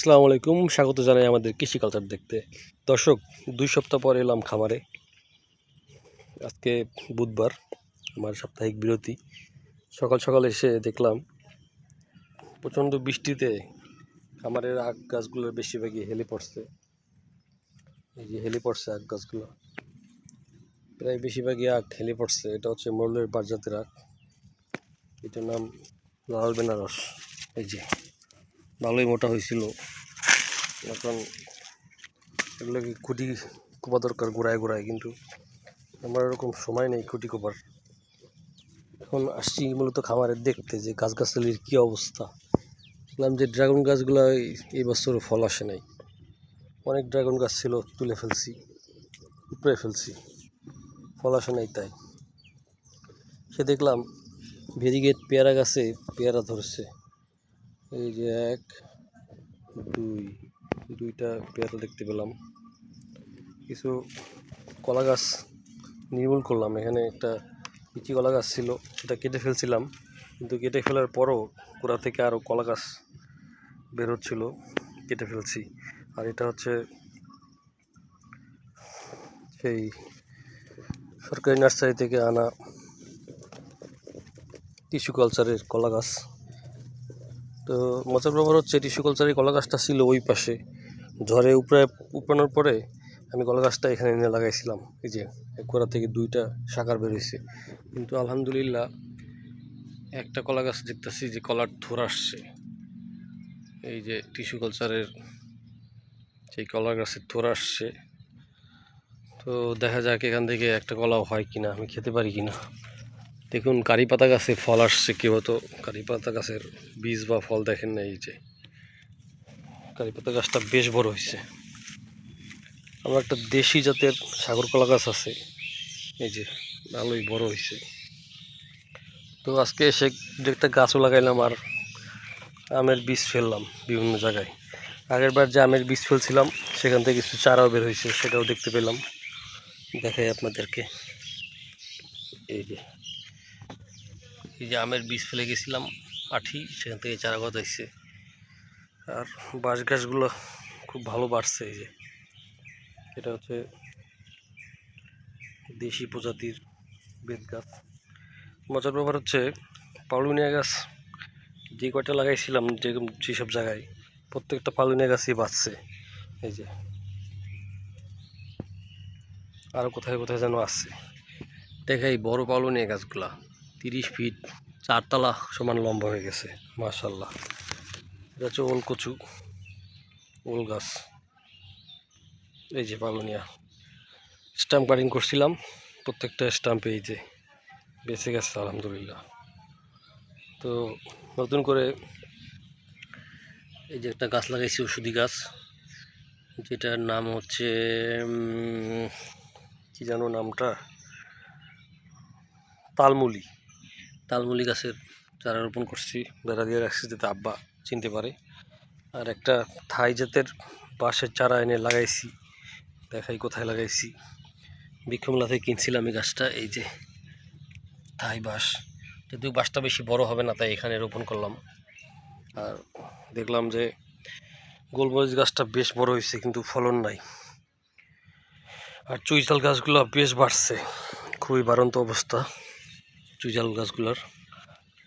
আসসালামু আলাইকুম। স্বাগত জানাই আমাদের কৃষি কালচার দেখতে। দর্শক, দুই সপ্তাহ পর এলাম খামারে। আজকে বুধবার, আমার সাপ্তাহিক বিরতি। সকাল সকাল এসে দেখলাম, প্রচণ্ড বৃষ্টিতে খামারের আখ গাছগুলো বেশিরভাগই হেলে পড়ছে। এই যে হেলে পড়ছে আখ গাছগুলো। প্রায় বেশিরভাগই আখ হেলে পড়ছে। এটা হচ্ছে মরলের বারজাতের আখ। এটার নাম লাল বেনারস। এই যে। ভালোই মোটা হয়েছিল। এখন এগুলোকে খুঁটি কোপা দরকার গোড়ায় গোড়ায়, কিন্তু আমার এরকম সময় নেই খুঁটি কোপার। এখন আসছি মূলত খামারে দেখতে যে গাছগাছালির কী অবস্থা। দেখলাম যে ড্রাগন গাছগুলো এই- বছর ফল আসে নাই। অনেক ড্রাগন গাছ ছিল, তুলে ফেলছি, উপড়ে ফেলছি, ফল আসে নাই তাই। সে দেখলাম ভেরিগেট পেয়ারা গাছে পেয়ারা ধরছে। এই যে এক, দুই দুইটা পেয়ারা দেখতে পেলাম। কিছু কলা গাছ নির্মূল করলাম। এখানে একটা পিচি কলা গাছ ছিল এটা কেটে ফেলছিলাম। কিন্তু কেটে ফেলার পরও গোড়া থেকে আরও কলা গাছ বের হচ্ছিল, কেটে ফেলছি। আর এটা হচ্ছে সেই সরকারি নার্সারি থেকে আনা টিস্যু কালচারের কলা গাছ। তো মজার ব্যাপার হচ্ছে টিস্যু কালচারের কলা গাছটা ছিল ওই পাশে। ঝড়ে উপরে উপড়ানোর পরে আমি কলা গাছটা এখানে এনে লাগাইছিলাম। এই যে এক গোড়া থেকে দুইটা শাখার বেরোইছে। কিন্তু আলহামদুলিল্লাহ একটা কলা গাছ দেখতেছি যে কলার থোর আসছে। এই যে টিস্যু কালচারের সেই কলা গাছের থোর আসছে। তো দেখা যাক এখান থেকে একটা কলাও হয় কিনা, আমি খেতে পারি কিনা। দেখুন কারি পাতা গাছে ফল আসছে কেউ তো কারি পাতা গাছের বীজ বা ফল দেখেন না এই যে। কারি পাতা গাছটা বেশ বড় হয়েছে। আমার একটা দেশি জাতের সাগর কলা গাছ আছে। এই যে, ভালোই বড় হয়েছে। তো আজকে এসে একটা গাছও লাগাইলাম আর আমের বীজ ফেললাম বিভিন্ন জায়গায়। আগের বার যে আমের বীজ ফেলছিলাম, সেখান থেকে কিছু চারাও বের হয়েছে, সেটাও দেখতে পেলাম। দেখাই আপনাদেরকে। এই যে। এই যে আমের বীজ ফেলে গেছিলাম আঠি সেখান থেকে চারা গজাইছে। আর বাঁশ গাছগুলো খুব ভালো বাড়ছে এই যে। এটা হচ্ছে দেশি প্রজাতির বেত গাছ। মজার ব্যাপার হচ্ছে, পালুনিয়া গাছ যে কয়টা লাগাইছিলাম, যে যেসব জায়গায়, প্রত্যেকটা পালুনিয়া গাছই বাঁচছে এই যে। আরও কোথায় কোথায় যেন আসছে দেখাই বড় পালুনিয়া গাছগুলা। তিরিশ ফিট, চারতলা সমান লম্বা হয়ে গেছে মার্শাল্লাহ এটা হচ্ছে ওল কচু, ওল গাছ। এই যে পালনিয়া। স্ট্যাম্প কাটিং করছিলাম, প্রত্যেকটা স্ট্যাম্প এই যে বেঁচে গেছে, আলহামদুলিল্লাহ। তো নতুন করে এই যে একটা গাছ লাগাইছি ওষুধি গাছ। যেটার নাম হচ্ছে কি জানো নামটা? তালমুলি। তালমুলি গাছের চারা রোপণ করছি, বেড়া দিয়ে রাখছি যাতে আব্বা চিনতে পারে। আর একটা থাই জাতের বাঁশের চারা এনে লাগাইছি, দেখাই কোথায় লাগাইছি। বিক্ষমলা থেকে কিনছিলাম এই গাছটা, এই যে থাই বাঁশ। যদিও বাঁশটা বেশি বড় হবে না, তাই এখানে রোপণ করলাম। আর দেখলাম যে গোলমরিচ গাছটা বেশ বড় হয়েছে, কিন্তু ফলন নাই। আর চুইঝাল গাছগুলো বেশ বাড়ছে, খুবই বাড়ন্ত অবস্থা। চুইঝাল গাছগুলোর।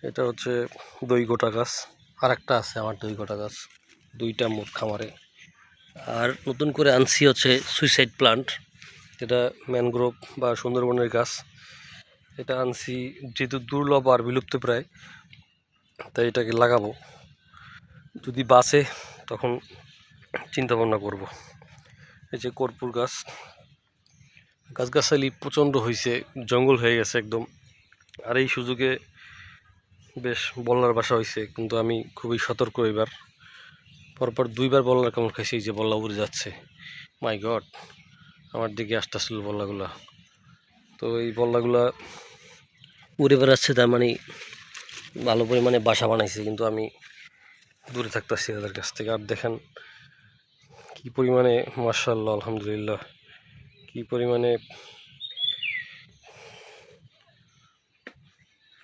এটা হচ্ছে দই গোটা গাছ। আর একটা আছে আমার দই গোটা গাছ। দুইটা মোট খামারে। আর নতুন করে আনছি হচ্ছে সুইসাইড প্লান্ট। যেটা ম্যানগ্রোভ বা সুন্দরবনের গাছ। এটা আনছি যেহেতু দুর্লভ আর বিলুপ্ত প্রায়, তাই এটাকে লাগাবো। যদি বাঁচে, তখন চিন্তা ভাবনা করব। এই যে কর্পূর গাছ। গাছগাছালি প্রচণ্ড হয়েছে জঙ্গল হয়ে গেছে একদম। আর এই সুযোগে বেশ বল্লার বাসা হয়েছে, কিন্তু আমি খুবই সতর্ক এবার। পরপর দুইবার বল্লার কেমন খাইছি, এই যে বল্লা উড়ে যাচ্ছে। মাই গড আমার দিকে আসতেছিল বল্লাগুলা তো এই বল্লাগুলা উড়ে বেড়াচ্ছে, তার মানে ভালো পরিমাণে বাসা বানাইছে, কিন্তু আমি দূরে থাকতেছি তাদের কাছ থেকে। আর দেখেন কি পরিমাণে মার্শাল্লাহ আলহামদুলিল্লাহ, কি পরিমাণে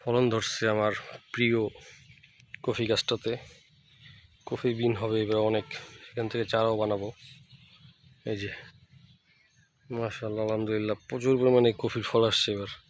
ফলন ধরছে আমার প্রিয় কফি গাছটাতে। কফি বিন হবে এবার অনেক। এখান থেকে চারাও বানাবো। এই যে মাশাল্লাহ আলহামদুলিল্লাহ, প্রচুর পরিমাণে কফির ফল আসছে এবার।